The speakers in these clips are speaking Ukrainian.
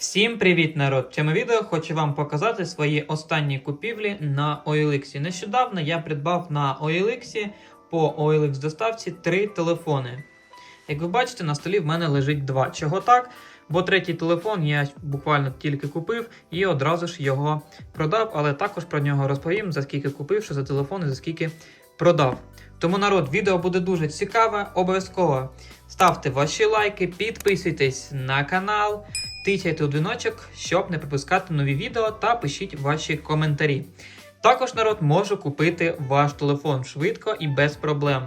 Всім привіт, народ! В цьому відео хочу вам показати свої останні купівлі на OLX. Нещодавно я придбав на OLX по OLX доставці три телефони. Як ви бачите, на столі в мене лежить два. Чого так? Бо третій телефон я буквально тільки купив і одразу ж його продав, але також про нього розповім, за скільки купив, що за телефон і за скільки продав. Тому народ, відео буде дуже цікаве. Обов'язково ставте ваші лайки, підписуйтесь на канал, тицяйте у дзвіночок, щоб не пропускати нові відео та пишіть ваші коментарі. Також народ може купити ваш телефон швидко і без проблем.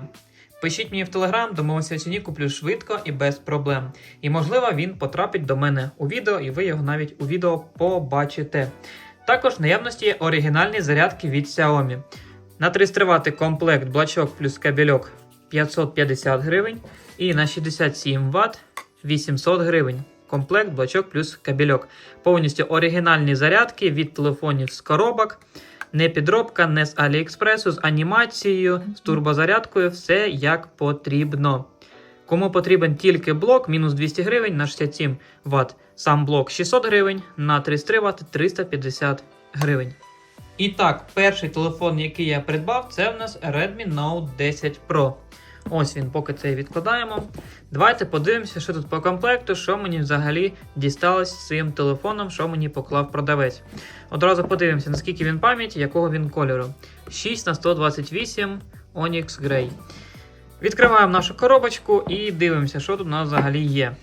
Пишіть мені в телеграм, домовимося ціні, куплю швидко і без проблем. І можливо він потрапить до мене у відео, і ви його навіть у відео побачите. Також в наявності є оригінальні зарядки від Xiaomi. На 3 Вт комплект блачок плюс кабельок 550 гривень. І на 67 Вт 800 гривень. Комплект блачок плюс кабельок. Повністю оригінальні зарядки від телефонів з коробок. Не підробка, не з Аліекспресу, з анімацією, з турбозарядкою, все як потрібно. Кому потрібен тільки блок, мінус 200 гривень на 67 Вт. Сам блок 600 гривень, на 33 Вт 350 гривень. І так, перший телефон, який я придбав, це в нас Redmi Note 10 Pro. Ось він, поки це відкладаємо. Давайте подивимося, що тут по комплекту, що мені взагалі дісталось з цим телефоном, що мені поклав продавець. Одразу подивимося, наскільки він пам'яті, якого він кольору. 6 на 128 Onyx Grey. Відкриваємо нашу коробочку і дивимося, що тут у нас взагалі є.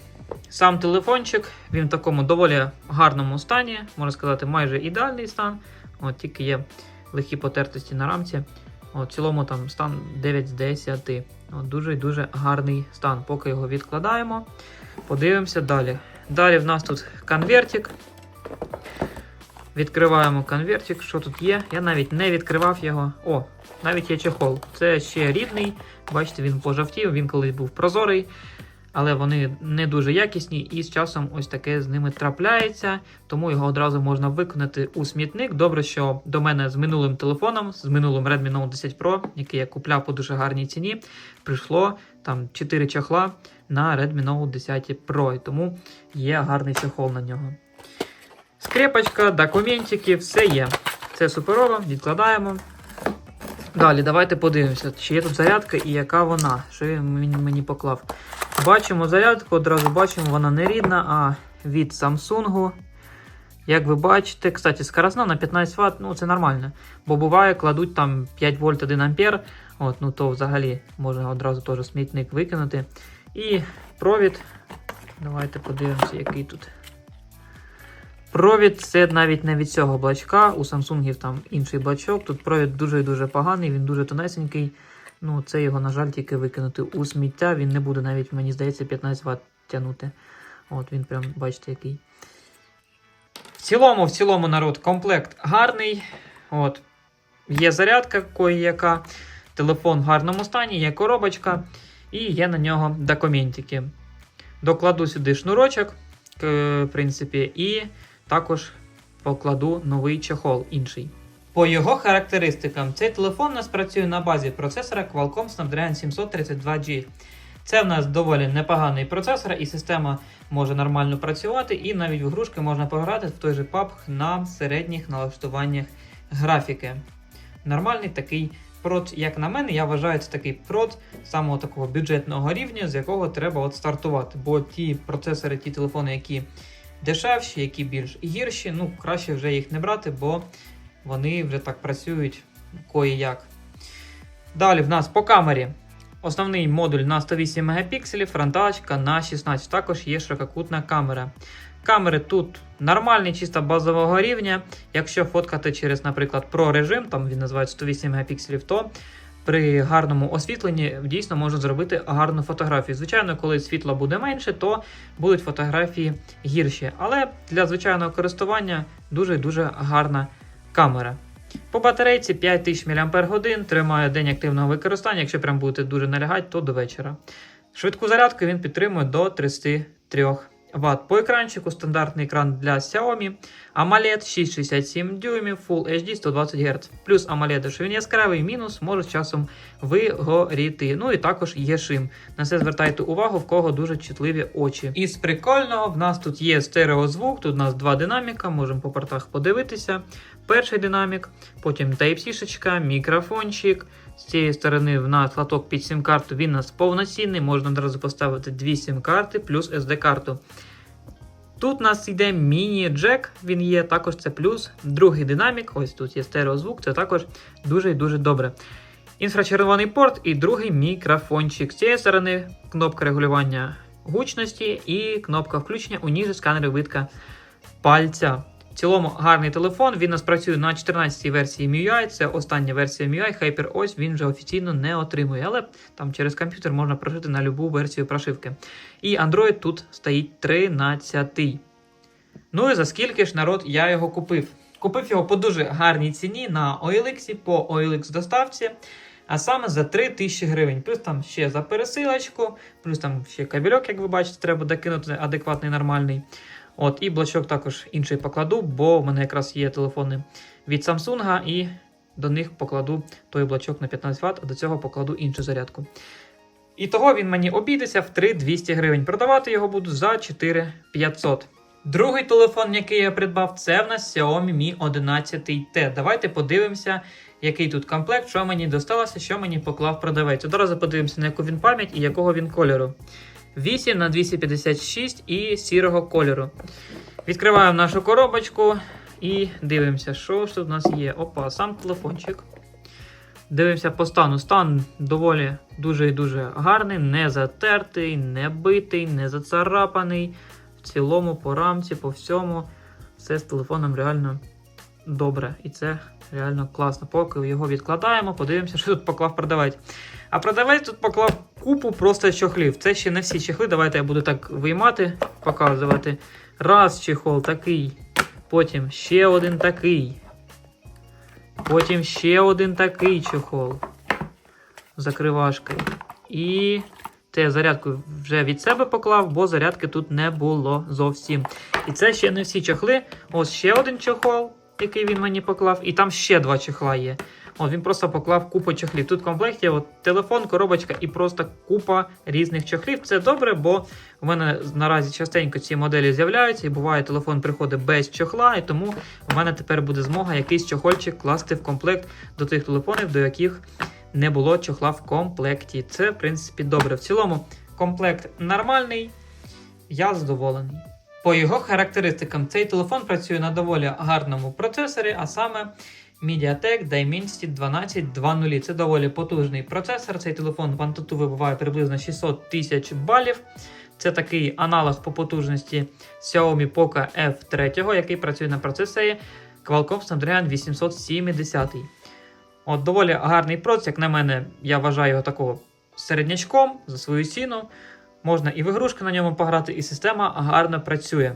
Сам телефончик, він в такому доволі гарному стані, можна сказати, майже ідеальний стан. От Тільки є легкі потертості на рамці. От, в цілому там стан 9 з 10. От, дуже дуже гарний стан. Поки його відкладаємо, подивимося далі. Далі в нас тут конвертик. Відкриваємо конвертик. Що тут є? Я навіть не відкривав його. О, навіть є чехол. Це ще рідний. Бачите, він пожавтів, він колись був прозорий. Але вони не дуже якісні, і з часом ось таке з ними трапляється, тому його одразу можна виконати у смітник. Добре, що до мене з минулим телефоном, з минулим Redmi Note 10 Pro, який я купляв по дуже гарній ціні, прийшло там 4 чохла на Redmi Note 10 Pro, і тому є гарний чехол на нього. Скрепочка, документики, все є. Це суперово, відкладаємо. Далі, давайте подивимося, чи є тут зарядка і яка вона, що він мені поклав. Бачимо зарядку, одразу бачимо, вона не рідна, а від Samsung. Як ви бачите, кстати, скоростна на 15 Вт, ну це нормально. Бо буває, кладуть там 5 вольт 1 ампер, от, ну то взагалі можна одразу теж смітник викинути. І провід. Давайте подивимося, який тут. Провід це навіть не від цього блачка. У Samsung там інший блачок. Тут провід дуже-дуже поганий, він дуже тонесенький. Ну, це його, на жаль, тільки викинути у сміття. Він не буде навіть, мені здається, 15 Вт тягнути. От він прям, бачите, який. В цілому, в цілому, народ, комплект гарний. От. Є зарядка кої-яка. Телефон в гарному стані, є коробочка і є на нього документики. Докладу сюди шнурочок, в принципі, і також покладу новий чехол інший. По його характеристикам, цей телефон у нас працює на базі процесора Qualcomm Snapdragon 732G. Це в нас доволі непоганий процесор, і система може нормально працювати, і навіть в ігрушки можна пограти в той же PUBG на середніх налаштуваннях графіки. Нормальний такий прот, як на мене, я вважаю, це такий прот самого такого бюджетного рівня, з якого треба от стартувати. Бо ті процесори, ті телефони, які дешевші, які більш гірші, ну краще вже їх не брати, бо вони вже так працюють кої як. Далі в нас по камері. Основний модуль на 108 Мп, фронталочка на 16. Також є ширококутна камера. Камери тут нормальні, чисто базового рівня. Якщо фоткати через, наприклад, Pro режим, там він називається 108 Мп, то при гарному освітленні дійсно можна зробити гарну фотографію. Звичайно, коли світла буде менше, то будуть фотографії гірші. Але для звичайного користування дуже-дуже гарна камера. По батарейці 5000 мАч, тримає день активного використання. Якщо прям будете дуже налягати, то до вечора. Швидку зарядку він підтримує до 33 Вт по екранчику, стандартний екран для Xiaomi, AMOLED 667 дюймів, Full HD 120 Гц. Плюс AMOLED, що він яскравий, мінус може з часом вигоріти. Ну і також є шим. На це звертайте увагу, в кого дуже чутливі очі. Із прикольного в нас тут є стереозвук, тут у нас два динаміка, можемо по портах подивитися. Перший динамік, потім Type-C, мікрофончик. З цієї сторони в нас латок під сім-карту, він у нас повноцінний, можна одразу поставити дві сім-карти плюс SD-карту. Тут у нас йде міні-джек, він є, також це плюс. Другий динамік, ось тут є стереозвук, це також дуже і дуже добре. Інфрачервоний порт і другий мікрофончик. З цієї сторони кнопка регулювання гучності і кнопка включення у ніжі сканеру видка пальця. Цілому гарний телефон. Він нас працює на 14-й версії MIUI. Це остання версія MIUI. HyperOS він вже офіційно не отримує, але там через комп'ютер можна прошити на любу версію прошивки. І Android тут стоїть 13. Ну і за скільки ж народ я його купив? Купив його по дуже гарній ціні на OLX, по OLX доставці. А саме за 3 тисячі гривень. Плюс там ще за пересилочку, плюс там ще кабельок, як ви бачите, треба докинути адекватний, нормальний. От, і блочок також інший покладу, бо в мене якраз є телефони від Samsung, і до них покладу той блочок на 15 Вт, а до цього покладу іншу зарядку. І того він мені обійдеться в 3200 гривень. Продавати його буду за 4500. Другий телефон, який я придбав, це в нас Xiaomi Mi 11T. Давайте подивимося, який тут комплект, що мені досталося, що мені поклав продавець. Одразу подивимося, на яку він пам'ять і якого він кольору. 8 на 256 і сірого кольору. Відкриваємо нашу коробочку і дивимося, що ж тут у нас є. Опа, сам телефончик. Дивимося по стану. Стан доволі дуже і дуже гарний, не затертий, не битий, не зацарапаний. В цілому, по рамці, по всьому, все з телефоном реально добре. І це реально класно. Поки його відкладаємо, подивимося, що тут поклав продавець. А продавець тут поклав купу просто чохлів. Це ще не всі чехли. Давайте я буду так виймати, показувати. Раз чехол такий. Потім ще один такий. Потім ще один такий чохол. Закривашкою. І те зарядку вже від себе поклав, бо зарядки тут не було зовсім. І це ще не всі чохли. Ось ще один чохол, який він мені поклав. І там ще два чохла є. От він просто поклав купу чохлів. Тут в комплекті от, телефон, коробочка і просто купа різних чохлів. Це добре, бо в мене наразі частенько ці моделі з'являються, і буває, телефон приходить без чохла, і тому в мене тепер буде змога якийсь чохольчик класти в комплект до тих телефонів, до яких не було чохла в комплекті. Це, в принципі, добре. В цілому, комплект нормальний, я задоволений. По його характеристикам, цей телефон працює на доволі гарному процесорі, а саме MediaTek Dimensity 1220. Це доволі потужний процесор. Цей телефон в Antutu вибиває приблизно 600 тисяч балів. Це такий аналог по потужності Xiaomi Poco F3, який працює на процесорі Qualcomm Snapdragon 870. От доволі гарний процес, як на мене, я вважаю його такого середнячком за свою ціну. Можна і в ігрушки на ньому пограти, і система гарно працює.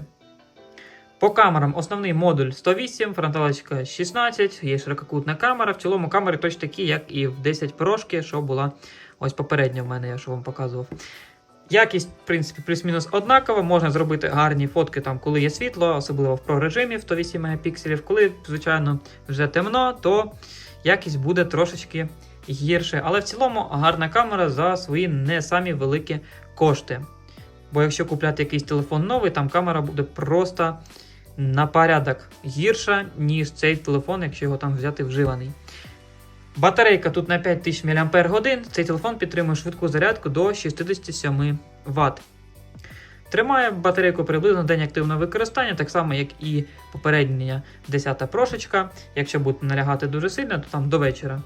По камерам основний модуль 108, фронталочка 16, є ширококутна камера. В цілому камери точно такі, як і в 10 прошки, що була ось попередньо в мене, я що вам показував. Якість, в принципі, плюс-мінус однакова. Можна зробити гарні фотки, там, коли є світло, особливо в Pro режимі в 108 мегапікселів. Коли, звичайно, вже темно, то якість буде трошечки гірше. Але в цілому гарна камера за свої не самі великі кошти. Бо якщо купляти якийсь телефон новий, там камера буде просто на порядок гірша, ніж цей телефон, якщо його там взяти вживаний. Батарейка тут на 5000 мАч. Цей телефон підтримує швидку зарядку до 67 Вт. Тримає батарейку приблизно день активного використання, так само, як і попередня 10 прошечка. Якщо будете налягати дуже сильно, то там до вечора.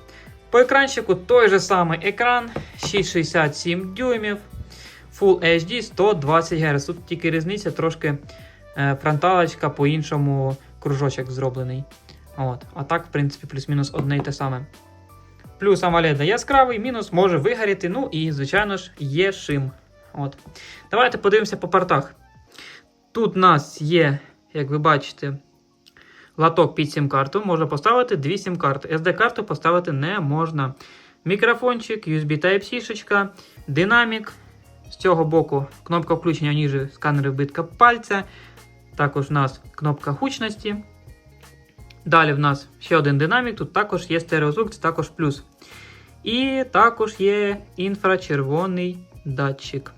По екранчику той же самий екран 667 дюймів. Full HD 120 Гц. Тут тільки різниця, трошки е, фронталочка по-іншому кружочок зроблений. От. А так, в принципі, плюс-мінус одне й те саме. Плюс AMOLED яскравий, мінус може вигоріти. Ну і, звичайно ж, є шим. От. Давайте подивимося по портах. Тут у нас є, як ви бачите, латок під сім-карту. Можна поставити дві сім-карти. SD-карту поставити не можна. Мікрофончик, USB Type-C, динамік, з цього боку кнопка включення ніже сканер вбитка пальця. Також у нас кнопка гучності. Далі в нас ще один динамік, тут також є стереозвук, це також плюс. І також є інфрачервоний датчик.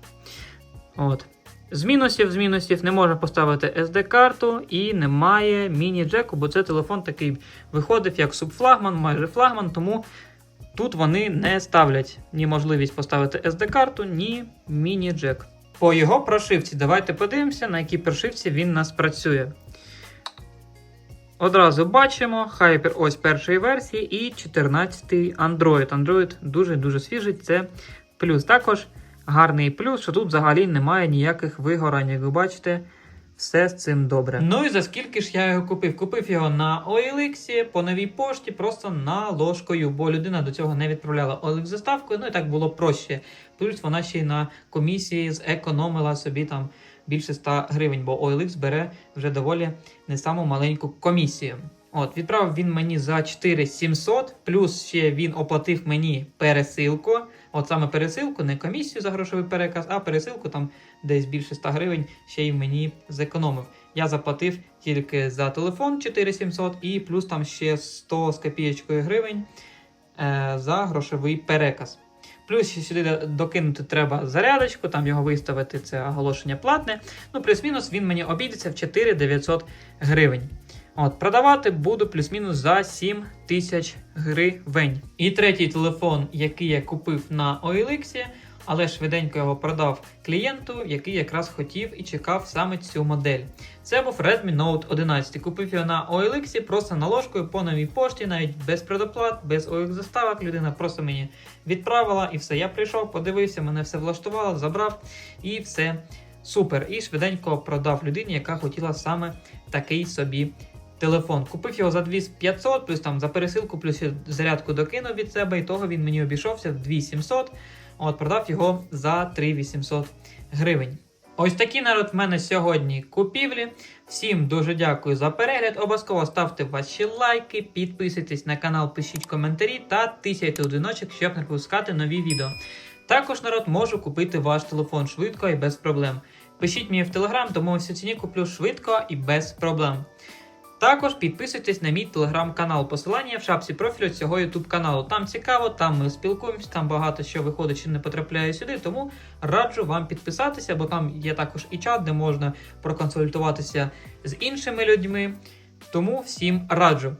От. З мінусів, з мінусів не можна поставити SD-карту і немає міні-джеку, бо це телефон такий виходив як субфлагман, майже флагман, тому тут вони не ставлять ні можливість поставити SD-карту, ні міні-джек. По його прошивці давайте подивимося, на якій прошивці він нас працює. Одразу бачимо Hyper ось першої версії і 14 й Android. Android дуже-дуже свіжий. Це плюс. Також гарний плюс, що тут взагалі немає ніяких вигорань. Як ви бачите, все з цим добре. Ну і за скільки ж я його купив? Купив його на OLX по новій пошті, просто на ложкою, бо людина до цього не відправляла OLX заставкою, ну і так було проще. Плюс вона ще й на комісії зекономила собі там більше 100 гривень, бо OLX бере вже доволі не саму маленьку комісію. От, відправив він мені за 4700, плюс ще він оплатив мені пересилку. От саме пересилку, не комісію за грошовий переказ, а пересилку там десь більше 100 гривень ще й мені зекономив. Я заплатив тільки за телефон 4700 і плюс там ще 100 з копієчкою гривень е, за грошовий переказ. Плюс сюди докинути треба зарядочку, там його виставити, це оголошення платне. Ну, плюс-мінус він мені обійдеться в 4900 гривень. От, продавати буду плюс-мінус за 7 тисяч гривень. І третій телефон, який я купив на OLX, але швиденько його продав клієнту, який якраз хотів і чекав саме цю модель. Це був Redmi Note 11. Купив його на OLX просто наложкою по новій пошті, навіть без предоплат, без OLX заставок. Людина просто мені відправила і все. Я прийшов, подивився, мене все влаштувало, забрав і все супер. І швиденько продав людині, яка хотіла саме такий собі телефон. Купив його за 2500, плюс там за пересилку, плюс зарядку докинув від себе, і того він мені обійшовся в 2700. От продав його за 3800 гривень. Ось такі народ в мене сьогодні купівлі. Всім дуже дякую за перегляд. Обов'язково ставте ваші лайки, підписуйтесь на канал, пишіть коментарі та тисяйте одиночок, щоб не пропускати нові відео. Також народ можу купити ваш телефон швидко і без проблем. Пишіть мені в телеграм, тому всю ціні куплю швидко і без проблем. Також підписуйтесь на мій телеграм-канал. Посилання в шапці профілю цього ютуб каналу. Там цікаво, там ми спілкуємось, там багато що виходить, що не потрапляє сюди. Тому раджу вам підписатися, бо там є також і чат, де можна проконсультуватися з іншими людьми. Тому всім раджу.